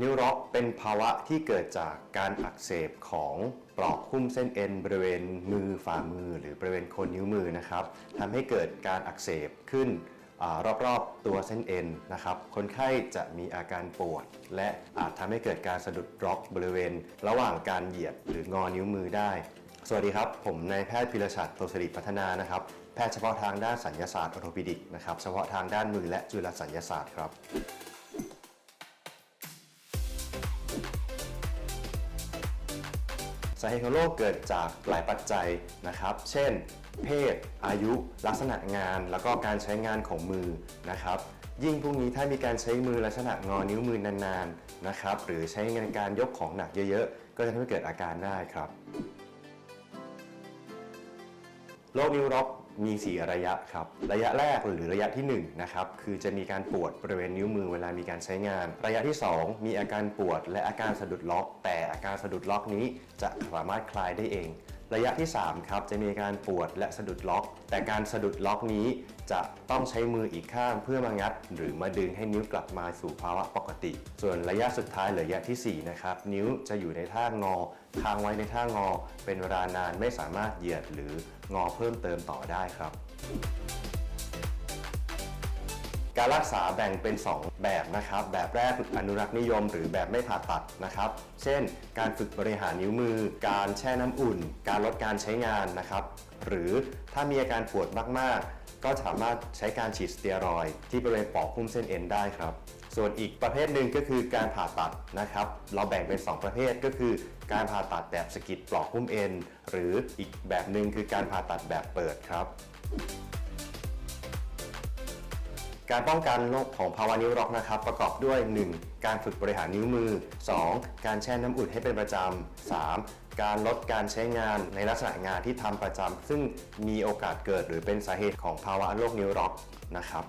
นิ้วร็อกเป็นภาวะที่เกิดจากการอักเสบของปลอกหุ้มเส้นเอ็นบริเวณมือฝ่ามือ หรือบริเวณโคนนิ้วมือนะครับทำให้เกิดการอักเสบขึ้นอรอบๆตัวเส้นเอ็นนะครับคนไข้จะมีอาการปวด และอาจทำให้เกิดการสะดุดร็อกบริเวณ ระหว่างการเหยียดหรืองอนิ้วมือได้ สวัสดีครับ ผมนายแพทย์พิรชัดโตสริพัฒนานะครับแพทย์เฉพาะทางด้านสัญญาศาสตร์ออโทปิดิกนะครับเฉพาะทางด้านมือและจุลสัญญาศาสตร์ครับาเหตุของโรคเกิดจากหลายปัจจัยนะครับ เช่น เพศ อายุ ลักษณะงาน แล้วก็การใช้งานของมือนะครับ ยิ่งพวกนี้ถ้ามีการใช้มือลักษณะงอนิ้วมือนานๆนะครับ หรือใช้งานการยกของหนักเยอะๆ ก็จะทำให้เกิดอาการได้ครับ โรคนิ้วร็อก มี 4 ระยะครับ ระยะแรกหรือระยะที่1นะครับคือจะมีการปวดบริเวณนิ้วมือเวลามีการใช้งาน ระยะที่ 2 มีอาการปวดและอาการสะดุดล็อก แต่อาการสะดุดล็อกนี้จะสามารถคลายได้เอง ระยะที่ 3 ครับ จะมีการปวดและสะดุดล็อก แต่การสะดุดล็อกนี้จะต้องใช้มืออีกข้างเพื่อมางัด หรือมาดึงให้นิ้วกลับมาสู่ภาวะปกติ ส่วนระยะสุดท้ายหรือระยะทีสี่ 4 นะครับ นิ้วจะอยู่ในท่างอค้างไว้ในท่างอ เป็นเวลานานไม่สามารถเหยียดหรืองอเพิ่มเติมต่อได้ครับ การรักษาแบ่งเป็น 2 แบบนะครับ แบบแรกออนุรักษ์นิยม หรือแบบไม่ผ่าตัดนะครับ เช่น การฝึกบริหารนิ้วมือ การแช่น้ำอุ่น การลดการใช้งานนะครับ หรือถ้ามีอาการปวดมากๆ ก็สามารถใช้การฉีดสเตียรอยด์ที่บริเวณปอกหุ้มเส้นเอ็นได้ครับ ส่วนอีกประเภทหนึ่งก็คือการผ่าตัดนะครับ เราแบ่งเป็น 2 ประเภทก็คือ การผ่าตัดแบบสกิดปลอกหุ้มเอ็น หรืออีกแบบหนึ่งคือการผ่าตัดแบบเปิดครับ การป้องกันโรคของภาวะนิ้วร็อกนะครับ ประกอบด้วย 1. การฝึกบริหารนิ้วมือ 2. การแช่น้ำอุ่นให้เป็นประจำ 3. การลดการใช้งานในลักษณะงานที่ทำประจำซึ่งมีโอกาสเกิดหรือเป็นสาเหตุของภาวะโรคนิ้วร็อกนะครับ